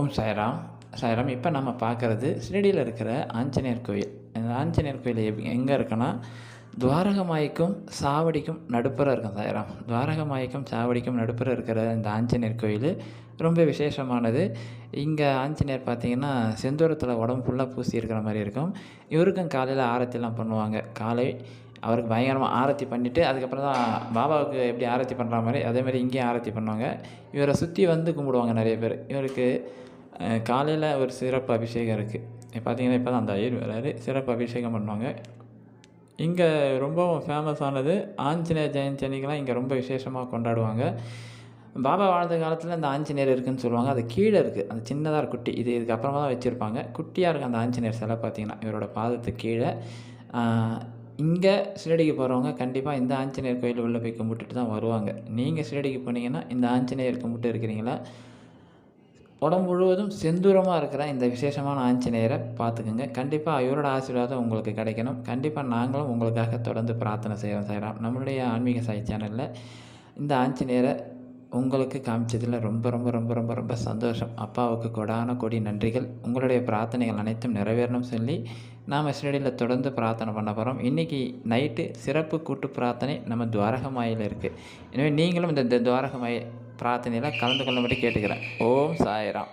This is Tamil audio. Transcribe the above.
ஓம் சாய்ராம். சாய்ராம் இப்போ நம்ம பார்க்குறது ஷிரடியில் இருக்கிற ஆஞ்சநேயர் கோயில். இந்த ஆஞ்சநேயர் கோயில் எப் எங்கே இருக்குன்னா துவாரகமாய்க்கும் சாவடிக்கும் நடுப்புற இருக்கும் சாய்ராம். துவாரகமாய்க்கும் சாவடிக்கும் நடுப்புற இருக்கிற இந்த ஆஞ்சநேயர் கோயில் ரொம்ப விசேஷமானது. இங்கே ஆஞ்சநேயர் பார்த்தீங்கன்னா செந்தூரத்தில் உடம்பு ஃபுல்லாக பூசி இருக்கிற மாதிரி இருக்கும். இவருக்கும் காலையில் ஆரத்திலாம் பண்ணுவாங்க. காலை அவருக்கு பயங்கரமாக ஆரத்தி பண்ணிவிட்டு அதுக்கப்புறம் தான் பாபாவுக்கு எப்படி ஆரத்தி பண்ணுற மாதிரி அதே மாதிரி இங்கேயும் ஆரத்தி பண்ணுவாங்க. இவரை சுற்றி வந்து கும்பிடுவாங்க நிறைய பேர். இவருக்கு காலையில் ஒரு சிறப்பு அபிஷேகம் இருக்குது பார்த்தீங்கன்னா இப்போ தான் அந்த ஐயர் வராரு. சிறப்பு அபிஷேகம் பண்ணுவாங்க. இங்கே ரொம்பவும் ஃபேமஸானது ஆஞ்சநேயர் ஜெயந்தி அன்னைக்கெல்லாம் இங்கே ரொம்ப விசேஷமாக கொண்டாடுவாங்க. பாபா வாழ்ந்த காலத்தில் இந்த ஆஞ்சநேயர் இருக்குதுன்னு சொல்லுவாங்க. அது கீழே இருக்குது அந்த சின்னதாக குட்டி. இது இதுக்கப்புறமா தான் வச்சுருப்பாங்க. குட்டியாக இருக்குது அந்த ஆஞ்சநேயர் சிலை பார்த்தீங்கன்னா இவரோட பாதத்துக்கு கீழே. இங்கே ஷிரடிக்கு போகிறவங்க கண்டிப்பாக இந்த ஆஞ்சநேயர் கோயில் உள்ளே போய் கும்பிட்டுட்டு தான் வருவாங்க. நீங்கள் ஷிரடிக்கு போனீங்கன்னா இந்த ஆஞ்சநேயர் கும்பிட்டு இருக்கிறீங்களா? உடம்பு முழுவதும் செந்தூரமாக இருக்கிற இந்த விசேஷமான ஆஞ்சநேயரை பார்த்துக்குங்க. கண்டிப்பாக இவரோட ஆசீர்வாதம் உங்களுக்கு கிடைக்கணும். கண்டிப்பாக நாங்களும் உங்களுக்காக தொடர்ந்து பிரார்த்தனை செய்கிறோம் செய்கிறோம் நம்மளுடைய ஆன்மீக சாய் சேனலில் இந்த ஆஞ்சநேயரை உங்களுக்கு காமிச்சதில் ரொம்ப ரொம்ப ரொம்ப ரொம்ப ரொம்ப சந்தோஷம். அப்பாவுக்கு கொடான கொடி நன்றிகள். உங்களுடைய பிரார்த்தனைகள் அனைத்தும் நிறைவேறணும் சொல்லி நாம் ஷிரடியில் தொடர்ந்து பிரார்த்தனை பண்ண போகிறோம் இன்றைக்கி நைட்டு சிறப்பு கூட்டு பிரார்த்தனை நம்ம துவாரகமாயில் இருக்குது எனவே நீங்களும் இந்த துவாரகமாய பிரார்த்தனையில் கலந்து கொள்ளும்படி கேட்டுக்கிறேன். ஓம் சாய்ராம்.